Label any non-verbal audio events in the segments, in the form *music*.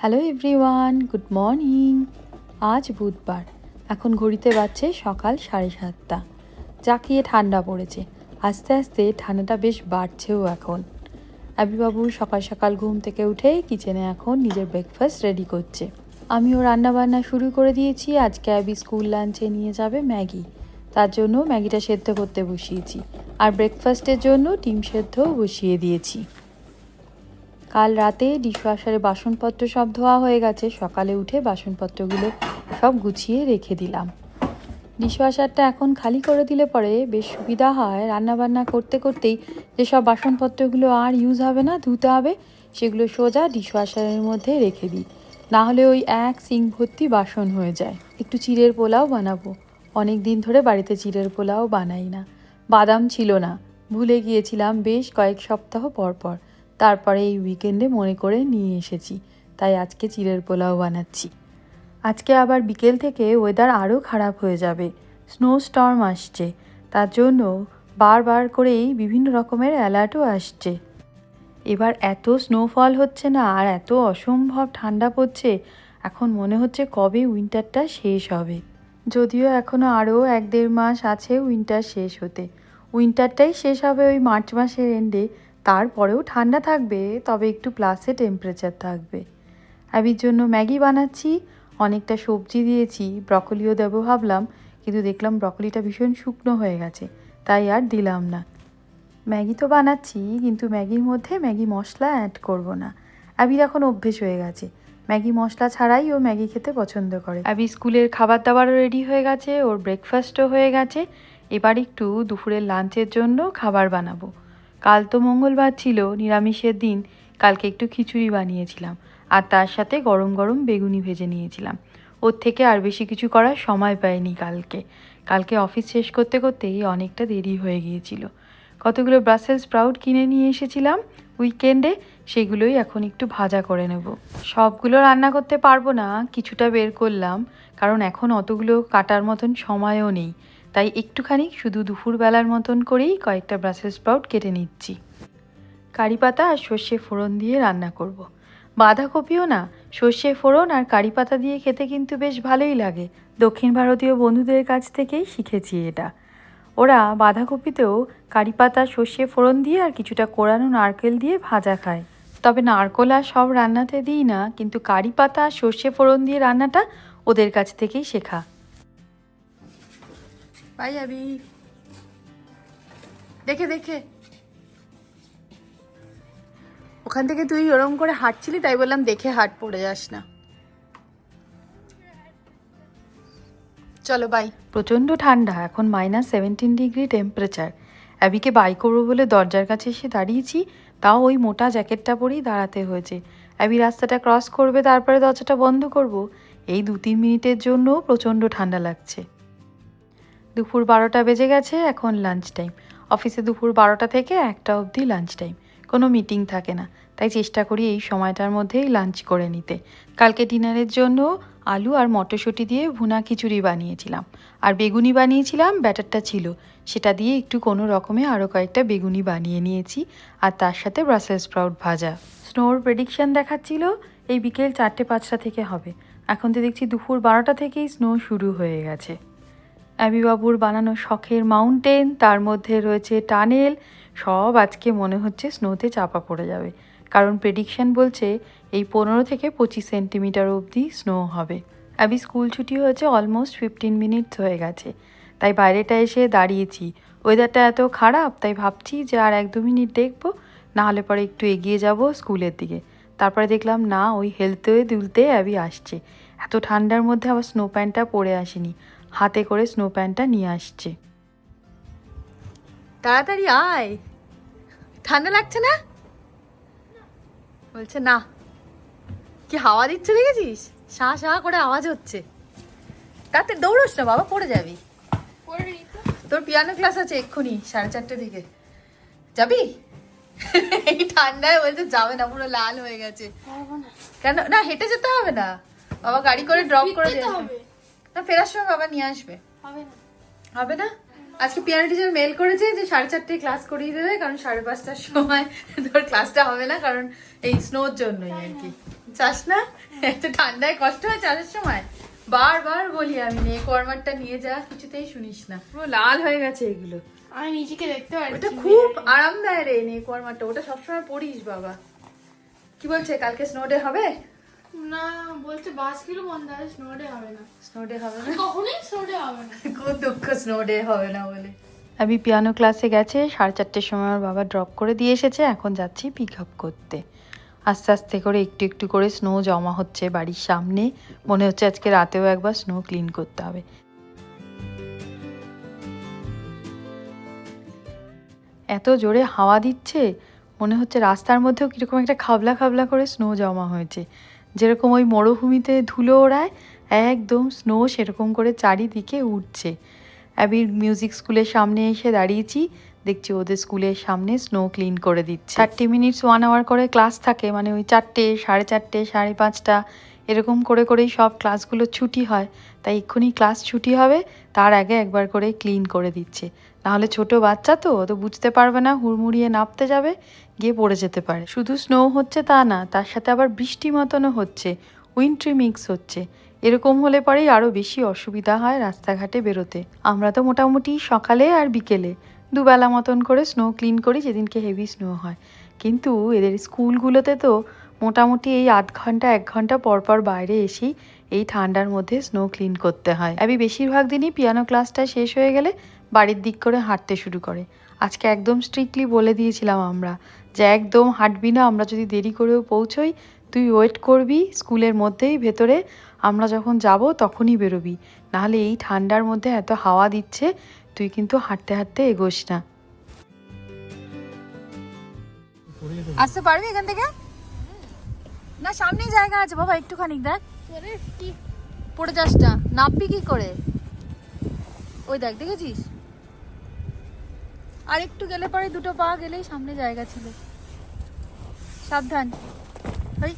Hello everyone, good morning. আজ বুধবার, এখন ঘড়িতে বাজছে সকাল সাড়ে সাতটা। জাকিয়ে ঠান্ডা পড়েছে, আস্তে আস্তে ঠান্ডাটা বেশ বাড়ছেও এখন। আবিবাবু সকাল সকাল ঘুম থেকে উঠে কিচেনে এখন নিজের ব্রেকফাস্ট রেডি করছে। আমিও রান্না বান্না শুরু করে দিয়েছি, আজকে আবি স্কুল লাঞ্চে নিয়ে যাবে ম্যাগি। তার জন্য ম্যাগিটা সেদ্ধ করতে বসিয়েছি, আর ব্রেকফাস্টের জন্য ডিম সেদ্ধও বসিয়ে দিয়েছি। কাল রাতে ডিশওয়াশারে বাসনপত্র সব ধোয়া হয়ে গেছে। সকালে উঠে বাসনপত্রগুলো সব গুছিয়ে রেখে দিলাম। ডিশওয়াশারটা এখন খালি করে দিলে পরে বেশ সুবিধা হয়। রান্নাবান্না করতে করতেই যেসব বাসনপত্রগুলো আর ইউজ হবে না, ধুতে হবে, সেগুলো সোজা ডিশওয়াশারের মধ্যে রেখে দিই। না হলে ওই এক সিং ভর্তি বাসন হয়ে যায়। একটু চিড়ের পোলাও বানাবো। অনেক দিন ধরে বাড়িতে চিড়ের পোলাও বানাই না। বাদাম ছিল না। ভুলে গিয়েছিলাম বেশ কয়েক সপ্তাহ পর পর। তারপরে এই উইকেন্ডে মনে করে নিয়ে এসেছি। তাই আজকে চিড়ের পোলাও বানাচ্ছি। আজকে আবার বিকেল থেকে ওয়েদার আরও খারাপ হয়ে যাবে। স্নো স্টর্ম আসছে। তার জন্য বারবার করেই বিভিন্ন রকমের অ্যালার্টও আসছে। এবার এত স্নোফল হচ্ছে না আর এত অসম্ভব ঠান্ডা পড়ছে। এখন মনে হচ্ছে কবে উইন্টারটা শেষ হবে। যদিও এখনও আরও এক দেড় মাস আছে উইন্টার শেষ হতে। উইন্টারটাই শেষ হবে ওই মার্চ মাসের এন্ডে তারপরেও ঠান্ডা থাকবে, তবে একটু প্লাসে টেম্পারেচার থাকবে। আবির জন্য ম্যাগি বানাচ্ছি, অনেকটা সবজি দিয়েছি, ব্রকলিও দেবো ভাবলাম, কিন্তু দেখলাম ব্রকলিটা ভীষণ শুকনো হয়ে গেছে, তাই আর দিলাম না। ম্যাগি তো বানাচ্ছি, কিন্তু ম্যাগির মধ্যে ম্যাগি মশলা অ্যাড করব না। আবির এখন অভ্যেস হয়ে গেছে, ম্যাগি মশলা ছাড়াই ও ম্যাগি খেতে পছন্দ করে। আবি স্কুলের খাবার দাবারও রেডি হয়ে গেছে, ওর ব্রেকফাস্টও হয়ে গেছে, এবার একটু দুপুরের লাঞ্চের জন্য খাবার বানাবো। কাল তো মঙ্গলবার ছিল, নিরামিষের দিন, কালকে একটু খিচুড়ি বানিয়েছিলাম, আর তার সাথে গরম গরম বেগুনি ভেজে নিয়েছিলাম। ওর থেকে আর বেশি কিছু করার সময় পাইনি কালকে। কালকে অফিস শেষ করতে করতেই অনেকটা দেরি হয়ে গিয়েছিল। কতগুলো ব্রাসেল স্প্রাউট কিনে নিয়ে এসেছিলাম উইকেন্ডে সেগুলোই এখন একটু ভাজা করে নেব। সবগুলো রান্না করতে পারব না, কিছুটা বের করলাম, কারণ এখন অতগুলো কাটার মতন সময়ও নেই। তাই একটুখানি শুধু দুপুরবেলার মতন করেই কয়েকটা ব্রাসেল স্প্রাউট কেটে নিচ্ছি। কারি পাতা আর সর্ষে ফোড়ন দিয়ে রান্না করব। বাঁধাকপিও না, সর্ষে ফোড়ন আর কারি পাতা দিয়ে খেতে কিন্তু বেশ ভালোই লাগে। দক্ষিণ ভারতীয় বন্ধুদের কাছ থেকেই শিখেছি এটা। ওরা বাঁধাকপিতেও কারি পাতা, সর্ষে ফোড়ন দিয়ে আর কিছুটা কোরানো নারকেল দিয়ে ভাজা খায়। তবে নারকোল আর সব রান্নাতে দিই না, কিন্তু কারি পাতা আর সর্ষে ফোড়ন দিয়ে রান্নাটা ওদের কাছ থেকেই শেখা। পাই যাবি দেখে দেখে। ওখান থেকে তুই ওরম করে হাঁটছিলি, তাই বললাম দেখে হাট, পড়ে যাস না। চলো, বাই। প্রচণ্ড ঠান্ডা, এখন মাইনাস সেভেন্টিন ডিগ্রি টেম্পারেচার অ্যাবিকে বাই করব বলে দরজার কাছে এসে দাঁড়িয়েছি, তাও ওই মোটা জ্যাকেটটা পরেই দাঁড়াতে হয়েছে। অ্যাবি রাস্তাটা ক্রস করবে, তারপরে দরজাটা বন্ধ করব। এই দু তিন মিনিটের জন্য প্রচণ্ড ঠান্ডা লাগছে। দুপুর বারোটা বেজে গেছে, এখন লাঞ্চ টাইম অফিসে দুপুর বারোটা থেকে একটা অবধি লাঞ্চ টাইম কোনো মিটিং থাকে না। তাই চেষ্টা করি এই সময়টার মধ্যেই লাঞ্চ করে নিতে। কালকে ডিনারের জন্য আলু আর মটরশুঁটি দিয়ে ভুনা খিচুড়ি বানিয়েছিলাম। আর বেগুনি বানিয়েছিলাম, ব্যাটারটা ছিল। সেটা দিয়ে একটু কোনো রকমে আরও কয়েকটা বেগুনি বানিয়ে নিয়েছি। আর তার সাথে ব্রাসেল স্প্রাউট ভাজা। স্নোর প্রেডিকশন দেখাচ্ছিল, এই বিকেল চারটে পাঁচটা থেকে হবে। এখন তো দেখছি দুপুর বারোটা থেকেই স্নো শুরু হয়ে গেছে। অ্যাবিবাবুর বানানো শখের মাউন্টেন, তার মধ্যে রয়েছে টানেল, সব আজকে মনে হচ্ছে স্নোতে চাপা পড়ে যাবে। কারণ প্রেডিকশন বলছে এই পনেরো থেকে পঁচিশ সেন্টিমিটার অবধি স্নো হবে। অ্যাবি স্কুল ছুটি হয়েছে অলমোস্ট ফিফটিন মিনিটস হয়ে গেছে। তাই বাইরেটা এসে দাঁড়িয়েছি। ওয়েদারটা এত খারাপ, তাই ভাবছি যে আর এক দু মিনিট দেখব, না হলে পরে একটু এগিয়ে যাব স্কুলের দিকে। তারপরে দেখলাম, না, ওই হেলতে দুলতে অ্যাবি আসছে। এত ঠান্ডার মধ্যে আবার স্নো প্যান্টটা পরে আসেনি। হাতে করে স্নো প্যান্টটা নিয়ে আসছে। তাড়াতাড়ি আয়। ঠান্ডা লাগছে না? বলছে না। কি হাওয়া দিচ্ছে দেখেছিস? শাঁ শাঁ করে আওয়াজ হচ্ছে। তাতে দৌড়োস না বাবা পড়ে যাবি। তোর পিয়ানো ক্লাস আছে এক্ষুনি সাড়ে চারটে দিকে। যাবি? এই ঠান্ডায় বলছে যাবে না পুরো লাল হয়ে গেছে। কেন? না হেঁটে যেতে হবে না। বাবা গাড়ি করে ড্রপ করে ফিরতে তো দেবে হবে। না ফেরার সময় বাবা নিয়ে আসবে। হবে না। হবে না? আজকে পিয়ানো টিচার মেল করেছে যে সাড়ে চারটে ক্লাস করিয়ে দেবে কারণ সাড়ে পাঁচটার সময় তোর ক্লাসটা হবে না কারণ এই স্নোর জন্যই আর কি। চাস না? এত ঠান্ডায় কষ্ট হয় চাষের সময়? বারবার বলি আমি নে কর্মারটা নিয়ে যা কিছুতেই শুনিস না। পুরো লাল হয়ে গেছে এগুলো। আমি নিজেকে দেখতে পাচ্ছি ওটা খুব আরামদায়ক রে নে কর্মারটা। ওটা সবসময় পরিস বাবা। কি বলছে কালকে স্নো ডে হবে? না বলছে বাস কিলো বন্ধ আছে স্নো ডে হবে না। স্নো ডে হবে না? কখনোই স্নো ডে হবে না। *laughs* খুব দুঃখ স্নো ডে হবে না বলে। আমি পিয়ানো ক্লাসে গেছে সাড়ে চারটের সময় আমার বাবা ড্রপ করে দিয়ে এসেছে এখন যাচ্ছি পিক আপ করতে। আস্তে আস্তে করে একটু একটু করে স্নো জমা হচ্ছে বাড়ির সামনে। মনে হচ্ছে আজকে রাতেও একবার স্নো ক্লিন করতে হবে। এত জোরে হাওয়া দিচ্ছে মনে হচ্ছে রাস্তার মধ্যেও কীরকম একটা খাবলা খাবলা করে স্নো জমা হয়েছে। যেরকম ওই মরুভূমিতে ধুলো ওড়ায়, একদম স্নো সেরকম করে চারিদিকে উঠছে। অ্যাবির মিউজিক স্কুলের সামনে এসে দাঁড়িয়েছি, দেখছি ওদের স্কুলের সামনে স্নো ক্লিন করে দিচ্ছে। থার্টি মিনিটস ওয়ান আওয়ার করে ক্লাস থাকে মানে ওই চারটে, সাড়ে চারটে, সাড়ে পাঁচটা, এরকম করে করেই সব ক্লাসগুলো ছুটি হয়। তাই এক্ষুনি ক্লাস ছুটি হবে, তার আগে একবার করে ক্লিন করে দিচ্ছে। নাহলে ছোট বাচ্চা তো তো বুঝতে পারবে না, হুড়মুড়িয়ে নাপতে যাবে, গিয়ে পড়ে যেতে পারে। শুধু স্নো হচ্ছে তা না, তার সাথে আবার বৃষ্টি মতনও হচ্ছে উইন্ট্রি মিক্স হচ্ছে। এরকম হলে পরেই আরও বেশি অসুবিধা হয় রাস্তাঘাটে বেরোতে। আমরা তো মোটামুটি সকালে আর বিকেলে দুবেলা মতন করে স্নো ক্লিন করি, যেদিনকে হেভি স্নো হয়। কিন্তু এদের স্কুলগুলোতে তো মোটামুটি এই আধ ঘণ্টা, এক ঘণ্টা পর পর বাইরে এসেই এই ঠান্ডার মধ্যে স্নো ক্লিন করতে হয়। আমি বেশিরভাগ দিনই পিয়ানো ক্লাসটা শেষ হয়ে গেলে বাড়ির দিক করে হাঁটতে শুরু করে। আজকে একদম স্ট্রিক্টলি বলে দিয়েছিলাম আমরা যে একদম হাঁটবি না আমরা যদি দেরি করেও পৌঁছই তুই ওয়েট করবি স্কুলের মধ্যেই ভেতরে আমরা যখন যাব তখনই বেরোবি। নাহলে এই ঠান্ডার মধ্যে এত হাওয়া দিচ্ছে তুই কিন্তু হাঁটতে হাঁটতে এগোস না। আসতে পারবি এখান থেকে? না সামনেই জায়গা আছে বাবা একটুখানি দেখ। পড়ে যাস না। নামবি কি করে? ওই দেখ দেখেছিস? আর একটু গেলে পরে দুটো পা গেলেই সামনে জায়গা ছিল। সাবধান। ওই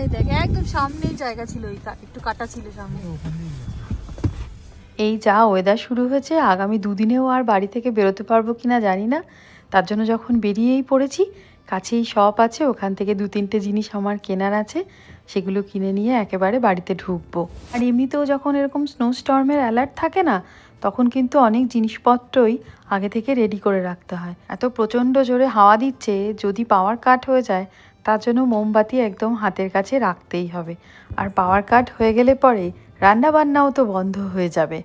এই দেখ একদম সামনেই জায়গা ছিল ওই একটু কাটা ছিল সামনে। এই যা ওয়েদার শুরু হয়েছে আগামী দুদিনেও আর বাড়ি থেকে বেরোতে পারব কিনা জানি না। তার জন্য যখন বেরিয়েই পড়েছি কাছেই শপ আছে ওখান থেকে দু তিনটে জিনিস আমার কেনার আছে সেগুলো কিনে নিয়ে একেবারে বাড়িতে ঢুকবো। আর এমনিতেও যখন এরকম স্নো স্টর্মের অ্যালার্ট থাকে না তখন কিন্তু অনেক জিনিসপত্রই আগে থেকে রেডি করে রাখতে হয়। এত প্রচণ্ড জোরে হাওয়া দিচ্ছে, যদি পাওয়ার কাট হয়ে যায়, তার জন্য মোমবাতি একদম হাতের কাছে রাখতেই হবে। আর পাওয়ার কাট হয়ে গেলে পরে রান্না বান্নাও তো বন্ধ হয়ে যাবে।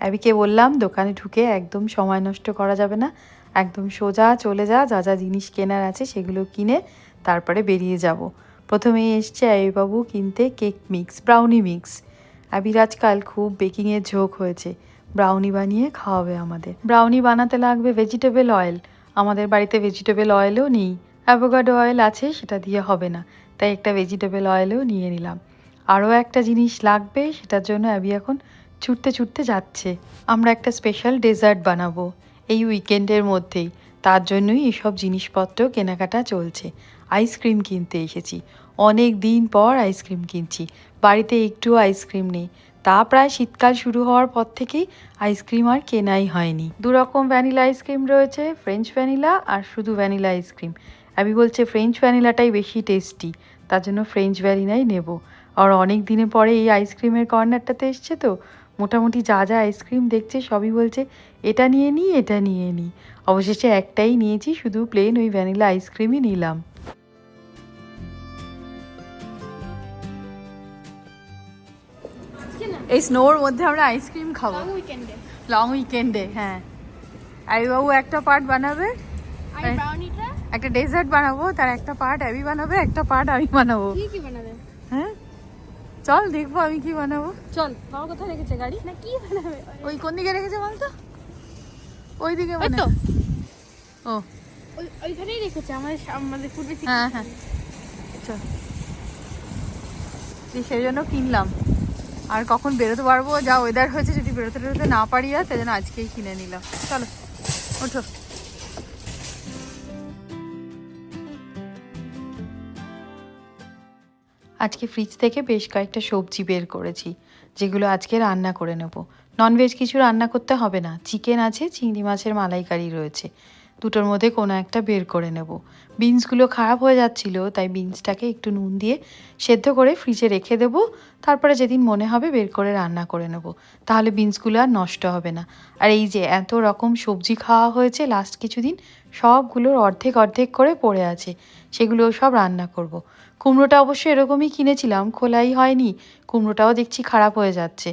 অ্যাবিকে বললাম, দোকানে ঢুকে একদম সময় নষ্ট করা যাবে না। একদম সোজা চলে যা যা যা জিনিস কেনার আছে সেগুলো কিনে তারপরে বেরিয়ে যাব। প্রথমেই এসছে অ্যাবিবাবু কিনতে কেক মিক্স ব্রাউনি মিক্স অ্যাবির আজকাল খুব বেকিংয়ের ঝোঁক হয়েছে। ব্রাউনি বানিয়ে খাওয়াবে আমাদের। ব্রাউনি বানাতে লাগবে ভেজিটেবল অয়েল আমাদের বাড়িতে ভেজিটেবল অয়েলও নেই। অ্যাভোকাডো অয়েল আছে, সেটা দিয়ে হবে না। তাই একটা ভেজিটেবল অয়েলও নিয়ে নিলাম। আরও একটা জিনিস লাগবে, সেটার জন্য অ্যাবি এখন ছুটতে ছুটতে যাচ্ছে। আমরা একটা স্পেশাল ডেজার্ট বানাবো এই উইকেন্ডের মধ্যেই। তার জন্যই এসব জিনিসপত্র কেনাকাটা চলছে। আইসক্রিম কিনতে এসেছি। অনেক দিন পর আইসক্রিম কিনছি। বাড়িতে একটু আইসক্রিম নেই। তা প্রায় শীতকাল শুরু হওয়ার পর থেকেই আইসক্রিম আর কেনাই হয়নি। দু রকম ভ্যানিলা আইসক্রিম রয়েছে ফ্রেঞ্চ ভ্যানিলা আর শুধু ভ্যানিলা আইসক্রিম আমি বলছে ফ্রেঞ্চ ভ্যানিলাটাই বেশি টেস্টি তার জন্য ফ্রেঞ্চ ভ্যানিলাই নেব। আর অনেক দিনের পরে এই আইসক্রিমের কর্নারটাতে এসছে তো, মোটামুটি যা যা আইসক্রিম দেখছে সবই বলছে, এটা নিয়ে নিই এটা নিয়ে নিই অবশেষে একটাই নিয়েছি, শুধু প্লেন ওই ভ্যানিলা আইসক্রিমই নিলাম। এই স্নোর মধ্যে আমরা আইসক্রিম খাব। লং উইকেন্ডে লং উইকেন্ডে হ্যাঁ। বাবু একটা পার্ট বানাবে। আমি একটা ডেজার্ট বানাবো তার একটা পার্ট অ্যাবি বানাবে একটা পার্ট আমি বানাবো। কি কি বানাবে? হ্যাঁ? চল দেখব আমি কি বানাবো। চল বাবা কোথায় রেখেছে গাড়ি? না কি বানাবে? ওই কোন দিকে রেখেছে বলতো? ওই দিকে মানে তো। ও। ওই ওইখানেই রেখেছে আমাদের আমাদের ফুড বেসিক হ্যাঁ হ্যাঁ। চল। সেই জন্য কিনলাম। আর কখন বেরোতে পারব? যা ওয়েদার হয়েছে যদি বেরোতে বেরোতে না পারি আর সেই জন্য আজকেই কিনে নিলাম। চলো, ওঠো। আজকে ফ্রিজ থেকে বেশ কয়েকটা সবজি বের করেছি, যেগুলো আজকে রান্না করে নেব। ননভেজ কিছু রান্না করতে হবে না। চিকেন আছে, চিংড়ি মাছের মালাইকারি রয়েছে। দুটোর মধ্যে কোনো একটা বের করে নেব। বিনসগুলো খারাপ হয়ে যাচ্ছিল, তাই বিনসটাকে একটু নুন দিয়ে সেদ্ধ করে ফ্রিজে রেখে দেবো। তারপরে যেদিন মনে হবে বের করে রান্না করে নেব। তাহলে বিনসগুলো আর নষ্ট হবে না। আর এই যে এত রকম সবজি খাওয়া হয়েছে লাস্ট কিছুদিন সবগুলোর অর্ধেক অর্ধেক করে পড়ে আছে, সেগুলো সব রান্না করব। কুমড়োটা অবশ্য এরকমই কিনেছিলাম, খোলাই হয়নি। কুমড়োটাও দেখছি খারাপ হয়ে যাচ্ছে।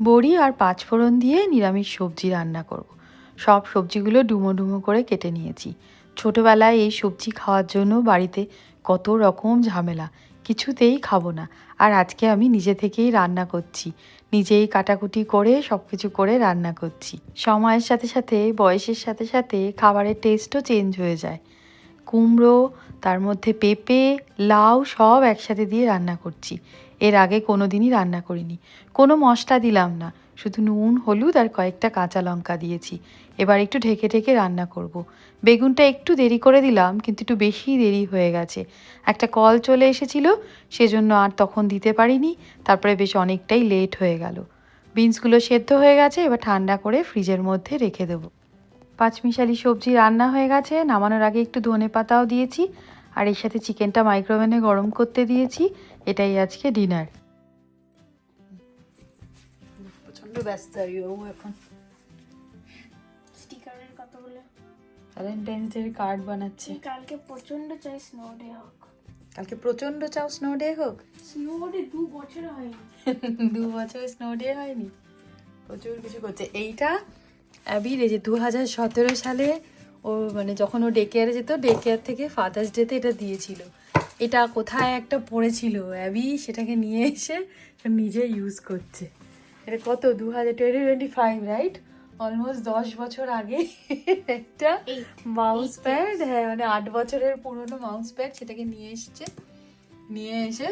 বড়ি আর পাঁচফোড়ন দিয়ে নিরামিষ সবজি রান্না করব। সব সবজিগুলো ডুমো ডুমো করে কেটে নিয়েছি। ছোটোবেলায় এই সবজি খাওয়ার জন্য বাড়িতে কত রকম ঝামেলা, কিছুতেই খাব না। আর আজকে আমি নিজে থেকেই রান্না করছি, নিজেই কাটাকুটি করে সব কিছু করে রান্না করছি। সময়ের সাথে সাথে, বয়সের সাথে সাথে খাবারের টেস্টও চেঞ্জ হয়ে যায়। কুমড়ো, তার মধ্যে পেঁপে, লাউ সব একসাথে দিয়ে রান্না করছি। এর আগে কোনো দিনই রান্না করিনি। কোনো মশলা দিলাম না। শুধু নুন, হলুদ আর কয়েকটা কাঁচা লঙ্কা দিয়েছি। এবার একটু ঢেকে ঢেকে রান্না করব। বেগুনটা একটু দেরি করে দিলাম, কিন্তু একটু বেশি দেরি হয়ে গেছে। একটা কল চলে এসেছিল, সেজন্য আর তখন দিতে পারিনি। তারপরে বেশ অনেকটাই লেট হয়ে গেল। বিনসগুলো সেদ্ধ হয়ে গেছে, এবার ঠান্ডা করে ফ্রিজের মধ্যে রেখে দেবো। পাঁচমিশালি সবজি রান্না হয়ে গেছে। নামানোর আগে একটু ধনে পাতাও দিয়েছি। আর এর সাথে চিকেনটা মাইক্রোওভেনে গরম করতে দিয়েছি। এটাই আজকে ডিনার। প্রচণ্ড ব্যস্ত এখন। স্টিকারের কথা বলে। ভ্যালেন্টাইন্স ডে কার্ড বানাচ্ছে কালকে প্রচণ্ড চাই স্নো ডে হোক। কালকে প্রচণ্ড চাও স্নো ডে হোক? স্নো ডে দু বছর হয়নি। *laughs* দু বছর স্নো ডে হয়নি? প্রচুর কিছু করছে। এইটা অ্যাবির এই যে দু হাজার সতেরো সালে ও মানে যখন ও ডে কেয়ারে যেত ডে কেয়ার থেকে ফাদার্স ডেতে এটা দিয়েছিল। এটা কোথায় একটা পড়েছিল অ্যাবি সেটাকে নিয়ে এসে নিজে ইউজ করছে। এটা কত? দু হাজার twenty twenty five right almost দশ বছর আগে একটা. মাউস প্যাড হ্যাঁ মানে আট বছরের পুরনো মাউস প্যাড সেটাকে নিয়ে এসছে। নিয়ে এসে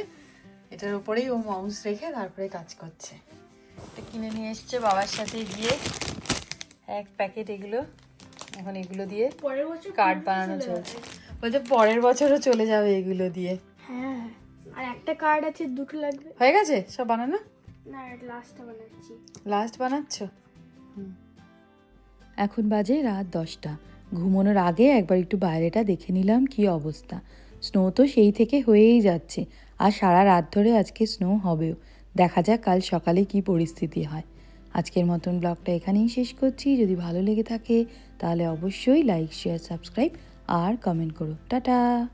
এটার উপরেই ও মাউস রেখে তারপরে কাজ করছে। এটা কিনে নিয়ে এসছে বাবার সাথে গিয়ে। এক প্যাকেট এগুলো। এখন এগুলো দিয়ে পরের বছর কার্ড বানানো চলছে। বলছে পরের বছরও চলে যাবে এগুলো দিয়ে। হ্যাঁ আর একটা কার্ড আছে দুটো লাগবে। হয়ে গেছে? সব বানানো? না লাস্টটা বানাচ্ছি। লাস্ট বানাচ্ছ? এখন বাজে রাত দশটা। ঘুমানোর আগে একবার একটু বাইরেটা দেখে নিলাম কি অবস্থা। স্নো তো সেই থেকে হয়েই যাচ্ছে। আর সারা রাত ধরে আজকে স্নো হবেও। দেখা যাক কাল সকালে কি পরিস্থিতি হয়। আজকের মতন ব্লগটা এখানেই শেষ করছি। যদি ভালো লেগে থাকে, তাহলে অবশ্যই লাইক শেয়ার সাবস্ক্রাইব আর কমেন্ট করো। টাটা!